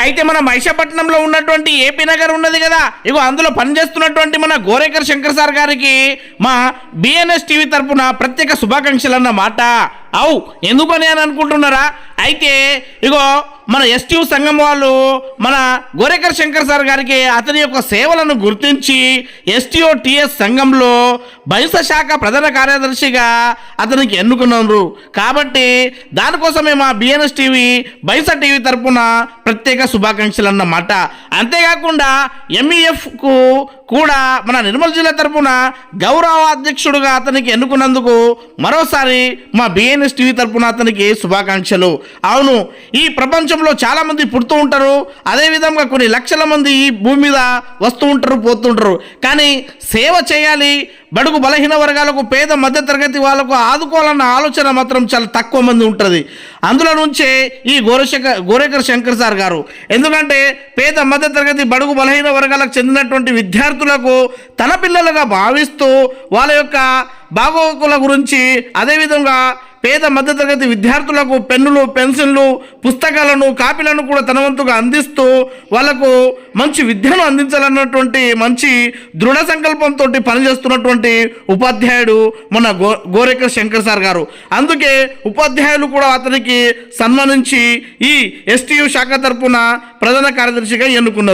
అయితే మన మైషపట్నంలో ఉన్నటువంటి ఏపీ నగర్ ఉన్నది కదా. ఇగో అందులో పనిచేస్తున్నటువంటి మన గోరేకర్ శంకర్ సార్ గారికి మా బిఎన్ఎస్ టీవీ తరపున ప్రత్యేక శుభాకాంక్షలు అన్న మాట అవు ఎందుకని అని అనుకుంటున్నారా? అయితే ఇగో మన ఎస్టీయు సంఘం వాళ్ళు మన గోరేకర్ శంకర్ సార్ గారికి అతని యొక్క సేవలను గుర్తించి ఎస్టీఓ టిఎస్ సంఘంలో బహిస శాఖ ప్రధాన కార్యదర్శిగా అతనికి ఎన్నుకున్నారు. కాబట్టి దానికోసమే మా బిఎన్ఎస్ టీవీ బైస టీవీ తరపున ప్రత్యేక శుభాకాంక్షలు అన్నమాట అంతేకాకుండా ఎంఈఎఫ్కు కూడా మన నిర్మల్ జిల్లా తరపున గౌరవ అధ్యక్షుడుగా అతనికి ఎన్నుకున్నందుకు మరోసారి మా బిఎన్ ఏఎన్ఎస్ టీవీ తరపున అతనికి శుభాకాంక్షలు. అవును ఈ ప్రపంచంలో చాలామంది పుడుతూ ఉంటారు. అదేవిధంగా కొన్ని లక్షల మంది ఈ భూమి మీద వస్తూ ఉంటారు పోతుంటారు. కానీ సేవ చేయాలి. బడుగు బలహీన వర్గాలకు పేద మధ్యతరగతి వాళ్ళకు ఆదుకోవాలన్న ఆలోచన మాత్రం చాలా తక్కువ మంది ఉంటుంది. అందులో నుంచే ఈ గోరశంకర్ గోరేకర్ శంకర్ సార్ గారు. ఎందుకంటే పేద మధ్య తరగతి బడుగు బలహీన వర్గాలకు చెందినటువంటి విద్యార్థులకు తన పిల్లలుగా భావిస్తూ వాళ్ళ యొక్క బాగోగుల గురించి అదేవిధంగా పేద మధ్యతరగతి విద్యార్థులకు పెన్నులు పెన్సిళ్ళు పుస్తకాలను కాపీలను కూడా తన వంతుగా అందిస్తూ వాళ్ళకు మంచి విద్యను అందించాలన్నటువంటి మంచి దృఢ సంకల్పంతో పనిచేస్తున్నటువంటి ఉపాధ్యాయుడు మన గో గోరేకర్ శంకర్ సార్ గారు. అందుకే ఉపాధ్యాయులు కూడా అతనికి సన్మానించి ఈ ఎస్టీయు శాఖ తరపున ప్రధాన కార్యదర్శిగా ఎన్నుకున్నారు.